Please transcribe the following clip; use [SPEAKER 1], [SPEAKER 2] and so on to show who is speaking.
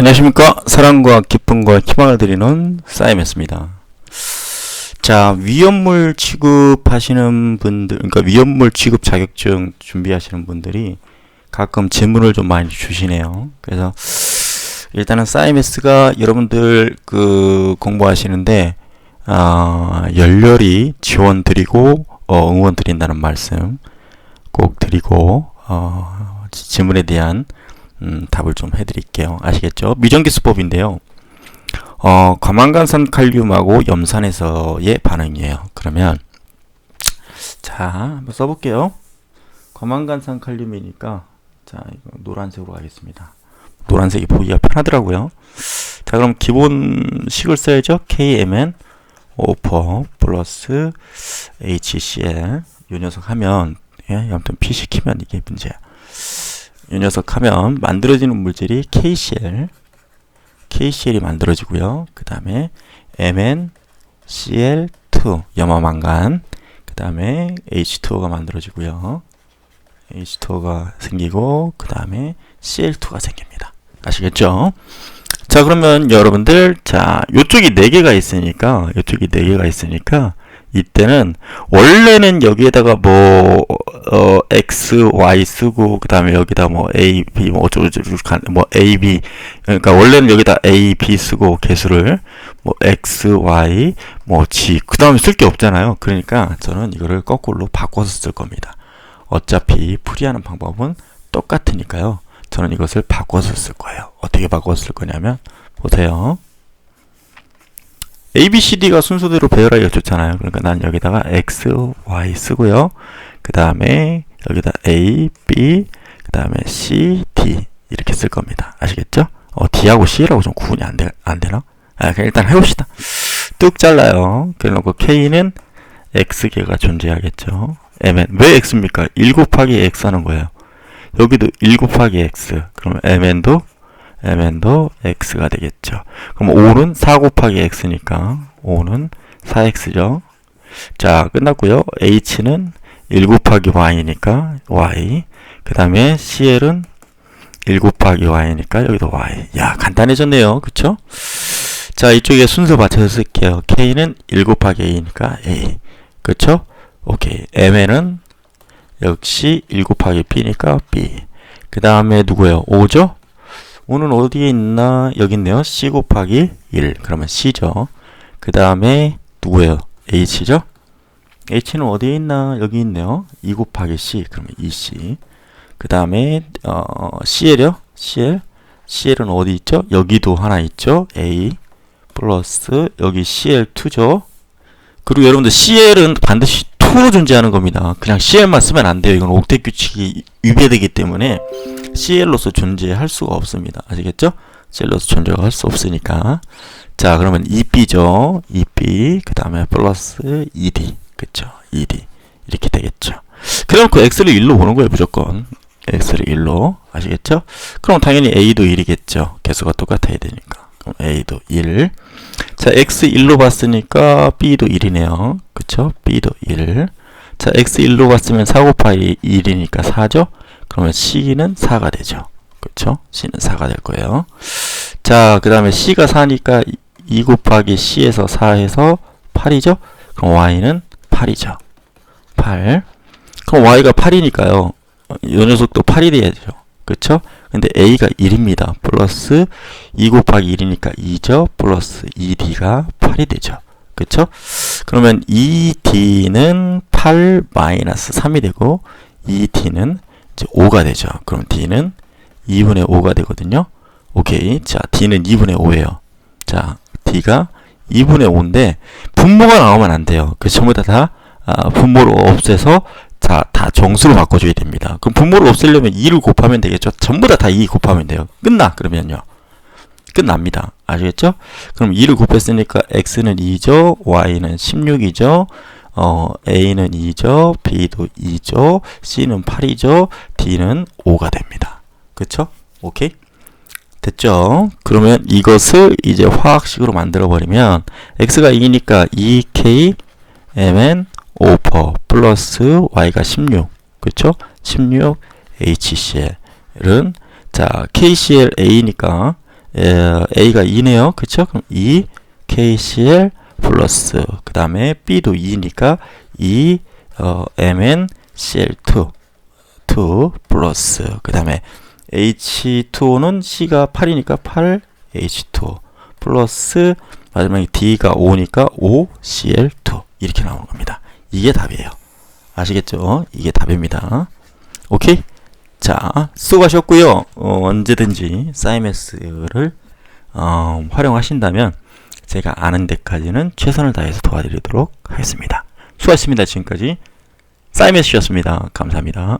[SPEAKER 1] 안녕하십니까? 사랑과 기쁨과 희망을 드리는 사임했습니다. 자 위험물 취급하시는 분들 그러니까 위험물 취급 자격증 준비하시는 분들이 가끔 질문을 좀 많이 주시네요. 그래서 일단은 사이메스가 여러분들 그 공부하시는데 아, 열렬히 지원 드리고 어, 응원 드린다는 말씀 꼭 드리고 어, 질문에 대한 음, 답을 좀 해드릴게요. 아시겠죠? 미정기 수법인데요. 어, 과망간산 칼륨하고 염산에서의 반응이에요. 그러면 자 한번 써볼게요. 과망간산 칼륨이니까 자 이거 노란색으로 가겠습니다. 노란색이 보기가 편하더라고요. 자 그럼 기본식을 써야죠. KMN 5% 플러스 HCl 이 녀석 하면 예, 아무튼 P 시키면 이게 문제야. 이 녀석 하면 만들어지는 물질이 KCl KCl이 만들어지고요. 그 다음에 MnCl2 염화망간 그 다음에 H2O가 만들어지고요. H2O가 생기고 그 다음에 Cl2가 생깁니다. 아시겠죠? 자 그러면 여러분들 자 요쪽이 4개가 있으니까 요쪽이 4개가 있으니까 이때는 원래는 여기에다가 뭐 어, x, y 쓰고 그 다음에 여기다 뭐 a, b 뭐 어쩌고저쩌고 뭐 a, b 그러니까 원래는 여기다 a, b 쓰고 개수를 뭐 x, y 뭐 g 그 다음에 쓸 게 없잖아요. 그러니까 저는 이거를 거꾸로 바꿔서 쓸 겁니다. 어차피 풀이하는 방법은 똑같으니까요. 저는 이것을 바꿔서 쓸 거예요. 어떻게 바꿔서 쓸 거냐면 보세요. A, B, C, D가 순서대로 배열하기가 좋잖아요. 그러니까 난 여기다가 X, Y 쓰고요. 그 다음에 여기다 A, B, 그 다음에 C, D 이렇게 쓸 겁니다. 아시겠죠? 어, D하고 C라고 좀 구분이 안, 되, 안 되나? 아, 그냥 일단 해봅시다. 뚝 잘라요. 그래놓고 K는 X개가 존재하겠죠. Mn. 왜 X입니까? 1 곱하기 X 하는 거예요. 여기도 1 곱하기 X. 그러면 Mn도 mn도 x가 되겠죠. 그럼 5는 4 곱하기 x니까 5는 4x죠. 자, 끝났고요. h는 1 곱하기 y니까 y. 그 다음에 cl은 1 곱하기 y니까 여기도 y. 야, 간단해졌네요. 그쵸? 자, 이쪽에 순서 맞춰서 쓸게요. k는 1 곱하기 a니까 a. 그쵸? 오케이. mn은 역시 1 곱하기 b니까 b. 그 다음에 누구예요? 5죠? 5는 어디에 있나? 여기 있네요. C 곱하기 1. 그러면 C죠. 그 다음에 누구예요? H죠? H는 어디에 있나? 여기 있네요. 2 곱하기 C. 그러면 2C. 그 다음에 어, CL이요? CL. CL은 어디 있죠? 여기도 하나 있죠? A 플러스 여기 CL2죠. 그리고 여러분들 CL은 반드시 2로 존재하는 겁니다. 그냥 CL만 쓰면 안 돼요. 이건 옥텟 규칙이 위배되기 때문에 CL로서 존재할 수가 없습니다. 아시겠죠? CL로서 존재할 수 없으니까. 자, 그러면 EB죠. EB, 그 다음에 플러스 ED. 그쵸? ED. 이렇게 되겠죠. 그럼 그 X를 1로 보는 거예요, 무조건. X를 1로. 아시겠죠? 그럼 당연히 A도 1이겠죠. 개수가 똑같아야 되니까. 그럼 A도 1. 자, X 1로 봤으니까 B도 1이네요. 그쵸? B도 1. 자, X 1로 봤으면 4 곱하기 1이니까 4죠? 그러면 C는 4가 되죠. 그쵸? C는 4가 될 거예요. 자, 그 다음에 C가 4니까 2 곱하기 C에서 4에서 8이죠? 그럼 Y는 8이죠. 8. 그럼 Y가 8이니까요. 이 녀석도 8이 돼야죠. 그쵸? 근데 A가 1입니다. 플러스 2 곱하기 1이니까 2죠. 플러스 2D가 8이 되죠. 그쵸? 그러면 2D는 8 마이너스 3이 되고 2D는 이제 5가 되죠. 그럼 D는 2분의 5가 되거든요. 오케이. 자, D는 2분의 5예요. 자, D가 2분의 5인데 분모가 나오면 안 돼요. 그 전부 다, 다 아, 분모를 없애서 자, 다 정수로 바꿔줘야 됩니다. 그럼 분모를 없애려면 2를 곱하면 되겠죠? 전부 다 다 2 곱하면 돼요. 끝나, 그러면요. 끝납니다. 아시겠죠? 그럼 2를 곱했으니까 x는 2죠, y는 16이죠, 어, a는 2죠, b도 2죠, c는 8이죠, d는 5가 됩니다. 그쵸? 오케이? 됐죠? 그러면 이것을 이제 화학식으로 만들어 버리면 x가 2니까 2k mn 5% 플러스 y가 16 그쵸? 16 HCl은 자 KCl A니까 에, A가 2네요. 그쵸? 그럼 2 KCl 플러스 그 다음에 B도 2니까 2 어, MnCl2 2 플러스 그 다음에 H2O는 C가 8이니까 8 H2O 플러스 마지막에 D가 5니까 5 CL2 이렇게 나오는 겁니다. 이게 답이에요. 아시겠죠? 이게 답입니다. 오케이? 자, 수고하셨고요. 어, 언제든지 사이메스를 어, 활용하신다면 제가 아는 데까지는 최선을 다해서 도와드리도록 하겠습니다. 수고하셨습니다. 지금까지 사이메스였습니다. 감사합니다.